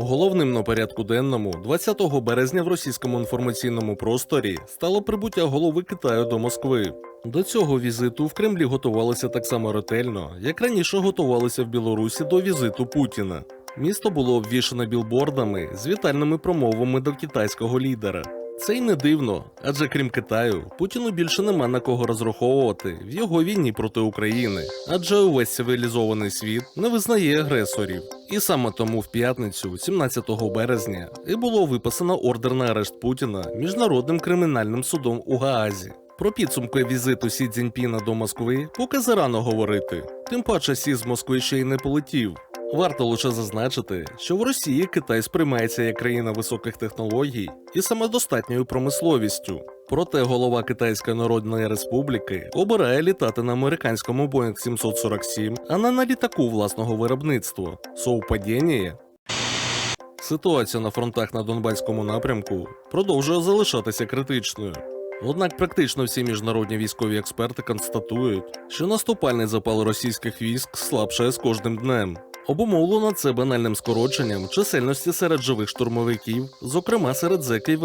Головним на порядку денному 20 березня в російському інформаційному просторі стало прибуття голови Китаю до Москви. До цього візиту в Кремлі готувалися так само ретельно, як раніше готувалися в Білорусі до візиту Путіна. Місто було обвішане білбордами з вітальними промовами до китайського лідера. Це й не дивно, адже крім Китаю, Путіну більше нема на кого розраховувати в його війні проти України, адже увесь цивілізований світ не визнає агресорів. І саме тому в п'ятницю, 17 березня, і було виписано ордер на арешт Путіна міжнародним кримінальним судом у Гаазі. Про підсумки візиту Сі Цзіньпіна до Москви поки зарано говорити. Тим паче Сі з Москви ще й не полетів. Варто лише зазначити, що в Росії Китай сприймається як країна високих технологій і самодостатньою промисловістю. Проте голова Китайської Народної Республіки обирає літати на американському Boeing 747, а не на літаку власного виробництва. Совпадіння? Ситуація на фронтах на Донбаському напрямку продовжує залишатися критичною. Однак практично всі міжнародні військові експерти констатують, що наступальний запал російських військ слабшає з кожним днем. Обумовлено це банальним скороченням чисельності серед живих штурмовиків, зокрема серед зеків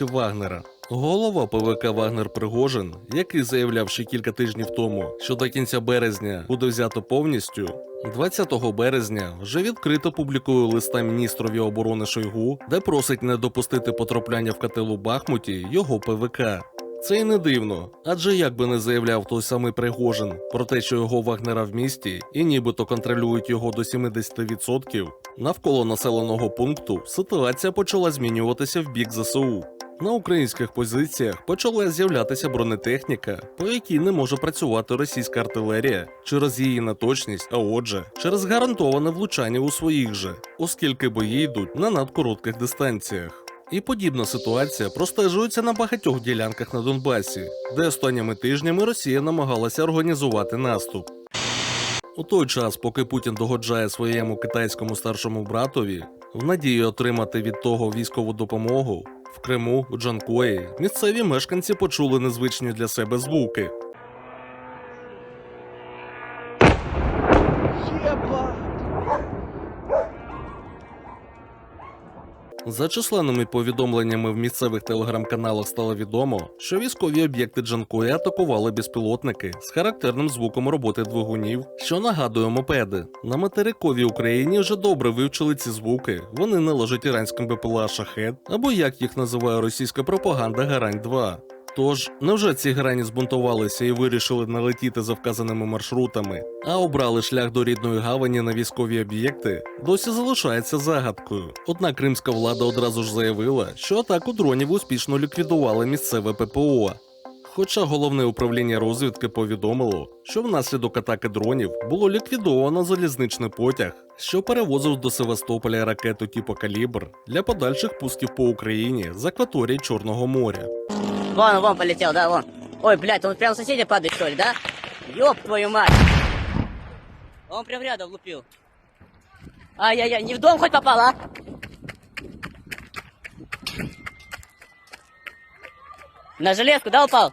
і Вагнера. Голова ПВК Вагнер Пригожин, який заявляв ще кілька тижнів тому, що до кінця березня буде взято повністю, 20 березня вже відкрито публікує листа міністрові оборони Шойгу, де просить не допустити потрапляння в котел у Бахмуті його ПВК. Це й не дивно, адже як би не заявляв той самий Пригожин про те, що його Вагнера в місті і нібито контролюють його до 70%, навколо населеного пункту ситуація почала змінюватися в бік ЗСУ. На українських позиціях почала з'являтися бронетехніка, по якій не може працювати російська артилерія через її неточність, а отже, через гарантоване влучання у своїх же, оскільки бої йдуть на надкоротких дистанціях. І подібна ситуація простежується на багатьох ділянках на Донбасі, де останніми тижнями Росія намагалася організувати наступ. У той час, поки Путін догоджає своєму китайському старшому братові, в надії отримати від того військову допомогу, в Криму, у Джанкої, місцеві мешканці почули незвичні для себе звуки. За численними повідомленнями в місцевих телеграм-каналах стало відомо, що військові об'єкти Джанкої атакували безпілотники з характерним звуком роботи двигунів, що нагадує мопеди. На материковій Україні вже добре вивчили ці звуки. Вони належать іранським БПЛА Шахет, або як їх називає російська пропаганда Гарань 2 Тож, невже ці грані збунтувалися і вирішили налетіти за вказаними маршрутами, а обрали шлях до рідної гавані на військові об'єкти, досі залишається загадкою. Однак кримська влада одразу ж заявила, що атаку дронів успішно ліквідували місцеве ППО. Хоча головне управління розвідки повідомило, що внаслідок атаки дронів було ліквідовано залізничний потяг, що перевозив до Севастополя ракету типу Калібр для подальших пусків по Україні з акваторії Чорного моря. Вон, вон полетел, да, вон. Ой, блядь, он прям соседи падает, что ли, да? Ёб твою мать! Он прям рядом лупил. Ай-яй-яй, не в дом хоть попал, а? На железку, да, упал?